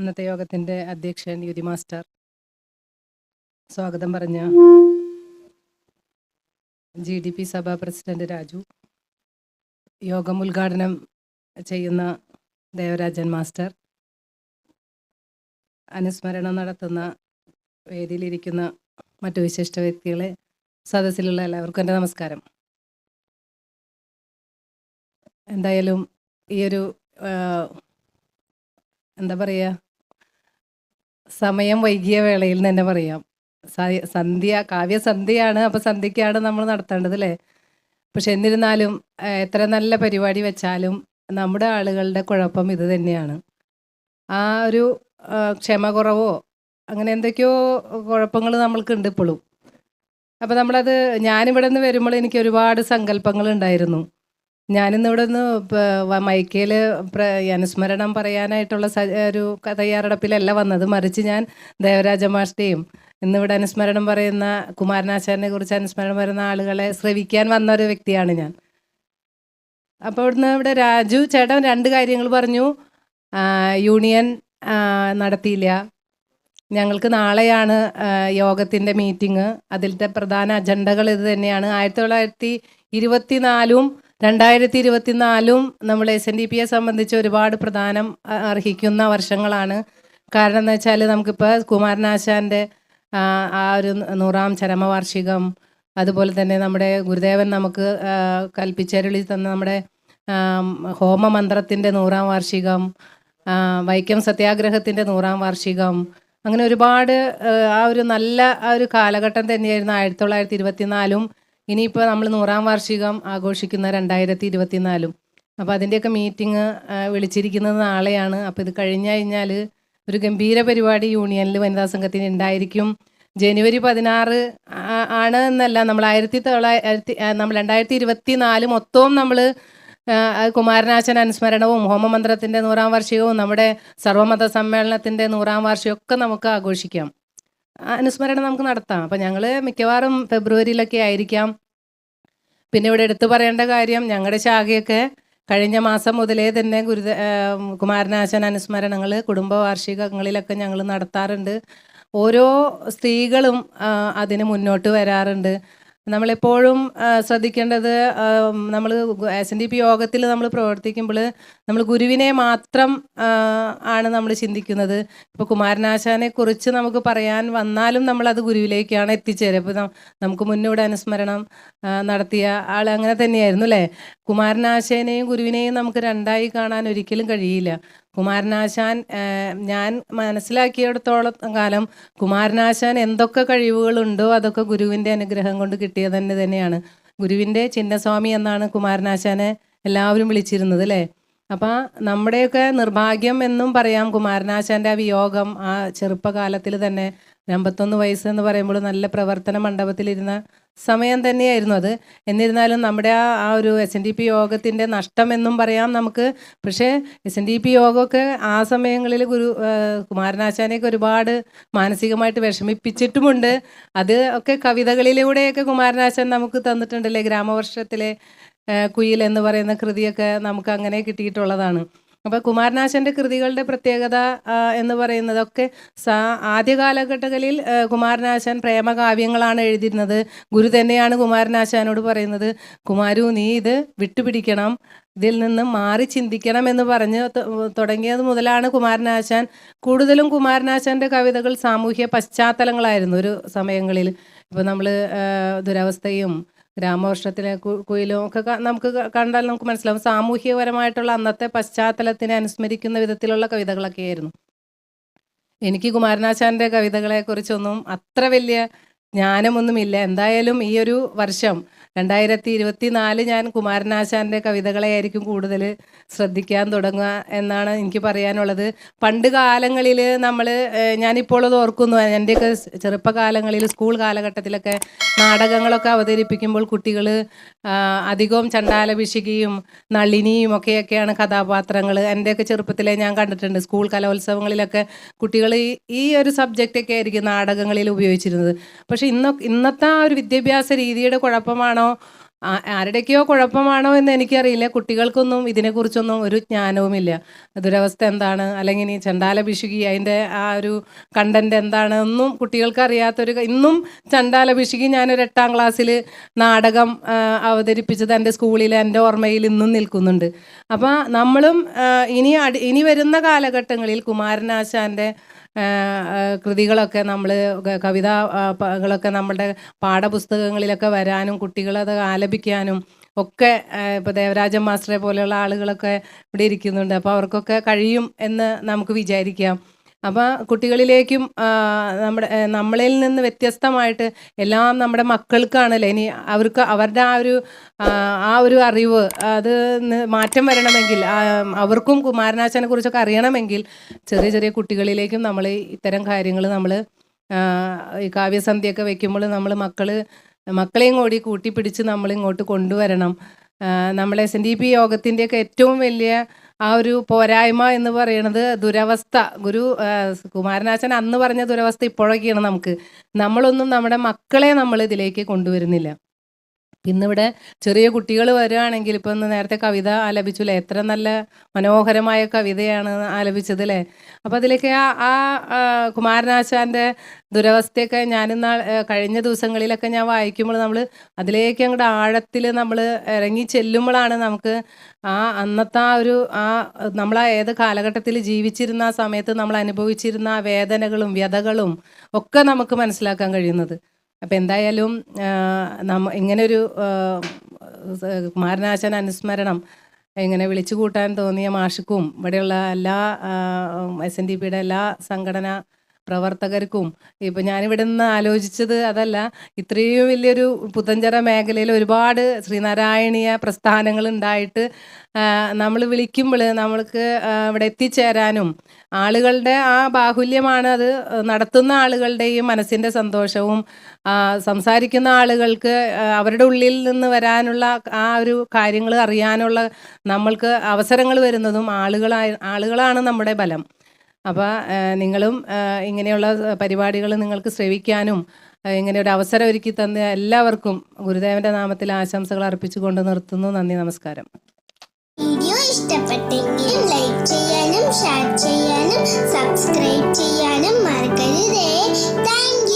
ഇന്നത്തെ യോഗത്തിന്റെ അധ്യക്ഷൻ യുതി മാസ്റ്റർ സ്വാഗതം പറഞ്ഞ ജി ഡി പി സഭാ പ്രസിഡന്റ് രാജു. യോഗം ഉദ്ഘാടനം ചെയ്യുന്ന ദേവരാജൻ മാസ്റ്റർ. അനുസ്മരണം നടത്തുന്ന വേദിയിലിരിക്കുന്ന മറ്റു വിശിഷ്ട വ്യക്തികളെ സദസ്സിലുള്ള എല്ലാവർക്കും എന്റെ നമസ്കാരം. എന്തായാലും ഈ ഒരു എന്താ പറയുക സമയം വൈകിയ വേളയിൽ തന്നെ പറയാം. സന്ധ്യ സന്ധ്യ കാവ്യസന്ധ്യയാണ് അപ്പൊ സന്ധ്യക്കാണ് നമ്മൾ നടത്തേണ്ടത് അല്ലേ? പക്ഷെ എന്നിരുന്നാലും എത്ര നല്ല പരിപാടി വെച്ചാലും നമ്മുടെ ആളുകളുടെ കുഴപ്പം ഇത് തന്നെയാണ്. ആ ഒരു ക്ഷമ കുറവോ അങ്ങനെ എന്തൊക്കെയോ കുഴപ്പങ്ങൾ നമ്മൾക്ക് ഉണ്ട് ഇപ്പോഴും. അപ്പൊ നമ്മളത് ഞാനിവിടെ നിന്ന് വരുമ്പോൾ എനിക്ക് ഒരുപാട് സങ്കല്പങ്ങൾ ഉണ്ടായിരുന്നു. ഞാനിന്ന് ഇവിടെ നിന്ന് മൈക്കയിൽ അനുസ്മരണം പറയാനായിട്ടുള്ള ഒരു തയ്യാറെടുപ്പിലല്ല വന്നത്. മറിച്ച് ഞാൻ ദേവരാജ മാഷ്ടയും ഇന്നിവിടെ അനുസ്മരണം പറയുന്ന കുമാരനാശാനെ കുറിച്ച് അനുസ്മരണം പറയുന്ന ആളുകളെ ശ്രവിക്കാൻ വന്ന ഒരു വ്യക്തിയാണ് ഞാൻ. അപ്പോൾ ഇവിടുന്ന് ഇവിടെ രാജു ചേട്ടൻ രണ്ട് കാര്യങ്ങൾ പറഞ്ഞു. യൂണിയൻ നടത്തിയില്ല. ഞങ്ങൾക്ക് നാളെയാണ് യോഗത്തിന്റെ മീറ്റിംഗ്. അതിലത്തെ പ്രധാന അജണ്ടകൾ ഇത് തന്നെയാണ്. ആയിരത്തി തൊള്ളായിരത്തി ഇരുപത്തിനാലും രണ്ടായിരത്തി ഇരുപത്തിനാലും നമ്മൾ എസ് എൻ ഡി പിയെ സംബന്ധിച്ച് ഒരുപാട് പ്രധാനം അർഹിക്കുന്ന വർഷങ്ങളാണ്. കാരണം എന്ന് വെച്ചാൽ നമുക്കിപ്പോൾ കുമാരനാശാന്റെ ആ ഒരു നൂറാം ചരമവാർഷികം അതുപോലെ തന്നെ നമ്മുടെ ഗുരുദേവൻ നമുക്ക് കൽപ്പിച്ചരുളി തന്ന നമ്മുടെ ഹോമമന്ത്രത്തിന്റെ നൂറാം വാർഷികം വൈക്കം സത്യാഗ്രഹത്തിന്റെ നൂറാം വാർഷികം അങ്ങനെ ഒരുപാട് ആ ഒരു നല്ല ആ ഒരു കാലഘട്ടം തന്നെയായിരുന്നു ആയിരത്തി തൊള്ളായിരത്തി ഇരുപത്തിനാലും ഇനിയിപ്പോൾ നമ്മൾ നൂറാം വാർഷികം ആഘോഷിക്കുന്ന രണ്ടായിരത്തി ഇരുപത്തിനാലും അപ്പോൾ അതിന്റെയൊക്കെ മീറ്റിംഗ് വിളിച്ചിരിക്കുന്നത് നാളെയാണ്. അപ്പോൾ ഇത് കഴിഞ്ഞു കഴിഞ്ഞാൽ ഒരു ഗംഭീര പരിപാടി യൂണിയനിൽ വനിതാ സംഘത്തിന് ഉണ്ടായിരിക്കും. ജനുവരി പതിനാറ് ആണ് എന്നല്ല നമ്മൾ ആയിരത്തി തൊള്ളായിരത്തി നമ്മൾ രണ്ടായിരത്തി ഇരുപത്തി നാല് മൊത്തവും നമ്മൾ കുമാരനാശൻ അനുസ്മരണവും ഹോമമന്ത്രത്തിന്റെ നൂറാം വാർഷികവും നമ്മുടെ സർവമത സമ്മേളനത്തിന്റെ നൂറാം വാർഷികവും നമുക്ക് ആഘോഷിക്കാം. അനുസ്മരണം നമുക്ക് നടത്താം. അപ്പം ഞങ്ങൾ മിക്കവാറും ഫെബ്രുവരിയിലൊക്കെ ആയിരിക്കാം. പിന്നെ ഇവിടെ എടുത്തു പറയേണ്ട കാര്യം ഞങ്ങളുടെ ശാഖയൊക്കെ കഴിഞ്ഞ മാസം മുതലേ തന്നെ ഗുരുദ കുമാരനാശൻ അനുസ്മരണങ്ങൾ കുടുംബ വാർഷികങ്ങളിലൊക്കെ ഞങ്ങൾ നടത്താറുണ്ട്. ഓരോ സ്ത്രീകളും അതിന് മുന്നോട്ട് വരാറുണ്ട്. നമ്മളെപ്പോഴും ശ്രദ്ധിക്കേണ്ടത് നമ്മൾ എസ് എൻ ഡി പി യോഗത്തിൽ നമ്മൾ പ്രവർത്തിക്കുമ്പോൾ നമ്മൾ ഗുരുവിനെ മാത്രം ആണ് നമ്മൾ ചിന്തിക്കുന്നത്. ഇപ്പോൾ കുമാരനാശാനെ കുറിച്ച് നമുക്ക് പറയാൻ വന്നാലും നമ്മളത് ഗുരുവിലേക്കാണ് എത്തിച്ചേരുക. ഇപ്പോൾ നമുക്ക് മുന്നോട് അനുസ്മരണം നടത്തിയ ആൾ അങ്ങനെ തന്നെയായിരുന്നു അല്ലേ കുമാരനാശാനെയും ഗുരുവിനെയും നമുക്ക് രണ്ടായി കാണാൻ ഒരിക്കലും കഴിയില്ല. കുമാരനാശാൻ ഞാൻ മനസ്സിലാക്കിയിടത്തോളം കാലം കുമാരനാശാൻ എന്തൊക്കെ കഴിവുകളുണ്ടോ അതൊക്കെ ഗുരുവിന്റെ അനുഗ്രഹം കൊണ്ട് കിട്ടിയത് തന്നെ തന്നെയാണ്. ഗുരുവിന്റെ ചിന്നസ്വാമി എന്നാണ് കുമാരനാശാനെ എല്ലാവരും വിളിച്ചിരുന്നത് അല്ലേ? അപ്പം നമ്മുടെയൊക്കെ നിർഭാഗ്യം എന്നും പറയാം കുമാരനാശാന്റെ ആ വിയോഗം ആ ചെറുപ്പകാലത്തിൽ തന്നെ അമ്പത്തൊന്ന് വയസ്സ് എന്ന് പറയുമ്പോൾ നല്ല പ്രവർത്തന മണ്ഡപത്തിലിരുന്ന സമയം തന്നെയായിരുന്നു അത്. എന്നിരുന്നാലും നമ്മുടെ ആ ആ ഒരു എസ് എൻ ഡി പി യോഗത്തിന്റെ നഷ്ടം എന്നും പറയാം നമുക്ക്. പക്ഷേ എസ് എൻ ഡി പി യോഗമൊക്കെ ആ സമയങ്ങളിൽ ഗുരു കുമാരനാശാനെയൊക്കെ ഒരുപാട് മാനസികമായിട്ട് വിഷമിപ്പിച്ചിട്ടുമുണ്ട്. അത് ഒക്കെ കവിതകളിലൂടെയൊക്കെ കുമാരനാശാൻ നമുക്ക് തന്നിട്ടുണ്ടല്ലേ? ഗ്രാമവർഷത്തിലെ കുയിൽ എന്ന് പറയുന്ന കൃതിയൊക്കെ നമുക്ക് അങ്ങനെ കിട്ടിയിട്ടുള്ളതാണ്. അപ്പോൾ കുമാരനാശന്റെ കൃതികളുടെ പ്രത്യേകത എന്ന് പറയുന്നതൊക്കെ സാ ആദ്യ കാലഘട്ടങ്ങളിൽ കുമാരനാശൻ പ്രേമകാവ്യങ്ങളാണ് എഴുതിയിരുന്നത്. ഗുരു തന്നെയാണ് കുമാരനാശാനോട് പറയുന്നത് കുമാരു നീ ഇത് വിട്ടുപിടിക്കണം. ഇതിൽ നിന്ന് മാറി ചിന്തിക്കണം എന്ന് പറഞ്ഞ് തുടങ്ങിയത് മുതലാണ് കുമാരനാശാൻ. കൂടുതലും കുമാരനാശാന്റെ കവിതകൾ സാമൂഹ്യ പശ്ചാത്തലങ്ങളായിരുന്നു ഒരു സമയങ്ങളിൽ. ഇപ്പോൾ നമ്മൾ ദുരവസ്ഥയും ഗ്രാമവർഷത്തിലെ കു- കുയിലും ഒക്കെ നമുക്ക് കണ്ടാൽ നമുക്ക് മനസ്സിലാവും. സാമൂഹികപരമായിട്ടുള്ള അന്നത്തെ പശ്ചാത്തലത്തിനെ അനുസ്മരിക്കുന്ന വിധത്തിലുള്ള കവിതകളൊക്കെ ആയിരുന്നു. എനിക്ക് കവിതകളെ കവിതകളെക്കുറിച്ചൊന്നും അത്ര വലിയ ജ്ഞാനമൊന്നുമില്ല. എന്തായാലും ഈ ഒരു വർഷം രണ്ടായിരത്തി ഇരുപത്തി നാല് ഞാൻ കുമാരനാശാന്റെ കവിതകളെയായിരിക്കും കൂടുതൽ ശ്രദ്ധിക്കാൻ തുടങ്ങുക എന്നാണ് എനിക്ക് പറയാനുള്ളത്. പണ്ട് കാലങ്ങളിൽ നമ്മൾ ഞാനിപ്പോൾ അത് ഓർക്കുന്നു. എന്റെയൊക്കെ ചെറുപ്പകാലങ്ങളിൽ സ്കൂൾ കാലഘട്ടത്തിലൊക്കെ നാടകങ്ങളൊക്കെ അവതരിപ്പിക്കുമ്പോൾ കുട്ടികൾ അധികവും ചണ്ടാലഭിഷികയും നളിനിയും ഒക്കെയൊക്കെയാണ് കഥാപാത്രങ്ങൾ എന്റെയൊക്കെ ചെറുപ്പത്തിലെ ഞാൻ കണ്ടിട്ടുണ്ട്. സ്കൂൾ കലോത്സവങ്ങളിലൊക്കെ കുട്ടികൾ ഈ ഈ ഒരു സബ്ജക്റ്റൊക്കെ ആയിരിക്കും നാടകങ്ങളിൽ ഉപയോഗിച്ചിരുന്നത്. പക്ഷേ ഇന്ന ഇന്നത്തെ ആ ഒരു വിദ്യാഭ്യാസ രീതിയുടെ കുഴപ്പമാണോ ആ- ആരുടെയൊക്കെയോ കുഴപ്പമാണോ എന്ന് എനിക്കറിയില്ല. കുട്ടികൾക്കൊന്നും ഇതിനെക്കുറിച്ചൊന്നും ഒരു ജ്ഞാനവുമില്ല ദുരവസ്ഥ എന്താണ്? അല്ലെങ്കിൽ ഇനി ചണ്ടാല പിശുകി അതിന്റെ ആ ഒരു കണ്ടന്റ് എന്താണ്? ഒന്നും കുട്ടികൾക്ക് അറിയാത്തൊരു ഇന്നും ചണ്ടാല പിശുകി ഞാനൊരു എട്ടാം ക്ലാസ്സിൽ നാടകം അവതരിപ്പിച്ചത് എന്റെ സ്കൂളിൽ എന്റെ ഓർമ്മയിൽ ഇന്നും നിൽക്കുന്നുണ്ട്. അപ്പോൾ നമ്മളും ഇനി ഇനി വരുന്ന കാലഘട്ടങ്ങളിൽ കുമാരനാശാന്റെ കൃതികളൊക്കെ നമ്മൾ കവിതകളൊക്കെ നമ്മളുടെ പാഠപുസ്തകങ്ങളിലൊക്കെ വരാനും കുട്ടികളത് ആലപിക്കാനും ഒക്കെ ഇപ്പോൾ ദേവരാജൻ മാസ്റ്ററെ പോലെയുള്ള ആളുകളൊക്കെ ഇവിടെ ഇരിക്കുന്നുണ്ട്. അപ്പോൾ അവർക്കൊക്കെ കഴിയും എന്ന് നമുക്ക് വിചാരിക്കാം. അപ്പോൾ കുട്ടികളിലേക്കും നമ്മുടെ നമ്മളിൽ നിന്ന് വ്യത്യസ്തമായിട്ട് എല്ലാം നമ്മുടെ മക്കൾക്കാണല്ലോ ഇനി അവർക്ക് അവരുടെ ആ ഒരു ആ, ഒരു അറിവ് അത് മാറ്റം വരണമെങ്കിൽ അവർക്കും കുമാരനാശാനെ കുറിച്ചൊക്കെ അറിയണമെങ്കിൽ ചെറിയ ചെറിയ കുട്ടികളിലേക്കും നമ്മൾ ഇത്തരം കാര്യങ്ങൾ നമ്മൾ ഈ കാവ്യസന്ധ്യയൊക്കെ വെക്കുമ്പോൾ നമ്മൾ മക്കൾ മക്കളെയും കൂടി കൂട്ടിപ്പിടിച്ച് നമ്മൾ ഇങ്ങോട്ട് കൊണ്ടുവരണം. നമ്മളെ എസ് എൻ ഡി പി യോഗത്തിന്റെയൊക്കെ ഏറ്റവും വലിയ ആ ഒരു പോരായ്മ എന്ന് പറയുന്നത് ദുരവസ്ഥ. ഗുരു കുമാരനാശൻ അന്ന് പറഞ്ഞ ദുരവസ്ഥ ഇപ്പോഴൊക്കെയാണ് നമുക്ക്. നമ്മളൊന്നും നമ്മുടെ മക്കളെ നമ്മൾ ഇതിലേക്ക് കൊണ്ടുവരുന്നില്ല. ഇന്നിവിടെ ചെറിയ കുട്ടികൾ വരുവാണെങ്കിൽ ഇപ്പം നേരത്തെ കവിത ആലപിച്ചു അല്ലേ എത്ര നല്ല മനോഹരമായ കവിതയാണ് ആലപിച്ചത് അല്ലേ അപ്പം അതിലേക്ക് ആ ആ ആ, കുമാരനാശാന്റെ ദുരവസ്ഥയൊക്കെ ഞാനിന്ന് കഴിഞ്ഞ ദിവസങ്ങളിലൊക്കെ ഞാൻ വായിക്കുമ്പോൾ നമ്മൾ അതിലേക്ക് അങ്ങോട്ട് ആഴത്തിൽ നമ്മൾ ഇറങ്ങി ചെല്ലുമ്പോഴാണ് നമുക്ക് ആ അന്നത്തെ ആ ഒരു ആ നമ്മൾ ആ ഏത് കാലഘട്ടത്തിൽ ജീവിച്ചിരുന്ന ആ സമയത്ത് നമ്മൾ അനുഭവിച്ചിരുന്ന ആ വേദനകളും വ്യതകളും ഒക്കെ നമുക്ക് മനസ്സിലാക്കാൻ കഴിയുന്നത്. അപ്പം എന്തായാലും നമ്മ ഇങ്ങനൊരു കുമാരനാശാൻ അനുസ്മരണം ഇങ്ങനെ വിളിച്ചു കൂട്ടാൻ തോന്നിയ മാഷിക്കും ഇവിടെയുള്ള എല്ലാ എസ് എൻ ഡി പിയുടെ എല്ലാ സംഘടനാ പ്രവർത്തകർക്കും. ഇപ്പം ഞാനിവിടെ നിന്ന് ആലോചിച്ചത് അതല്ല ഇത്രയും വലിയൊരു പുത്തഞ്ചിറ മേഖലയിൽ ഒരുപാട് ശ്രീനാരായണീയ പ്രസ്ഥാനങ്ങൾ ഉണ്ടായിട്ട് നമ്മൾ വിളിക്കുമ്പോൾ നമ്മൾക്ക് ഇവിടെ എത്തിച്ചേരാനും ആളുകളുടെ ആ ബാഹുല്യമാണ് അത് നടത്തുന്ന ആളുകളുടെയും മനസ്സിന്റെ സന്തോഷവും സംസാരിക്കുന്ന ആളുകൾക്ക് അവരുടെ ഉള്ളിൽ നിന്ന് വരാനുള്ള ആ ഒരു കാര്യങ്ങൾ അറിയാനുള്ള നമ്മൾക്ക് അവസരങ്ങൾ വരുന്നതും ആളുകളായി ആളുകളാണ് നമ്മുടെ ബലം. അപ്പോൾ നിങ്ങളും ഇങ്ങനെയുള്ള പരിപാടികൾ നിങ്ങൾക്ക് ശ്രവിക്കാനും ഇങ്ങനെ ഒരു അവസരം ഒരുക്കി തന്ന എല്ലാവർക്കും ഗുരുദേവന്റെ നാമത്തിൽ ആശംസകൾ അർപ്പിച്ചുകൊണ്ട് നിർത്തുന്നു. നന്ദി നമസ്കാരം. വീഡിയോ ഇഷ്ടപ്പെട്ടെങ്കിൽ ലൈക്ക് ചെയ്യാനും ഷെയർ ചെയ്യാനും സബ്സ്ക്രൈബ് ചെയ്യാനും മറക്കരുതേ. താങ്ക്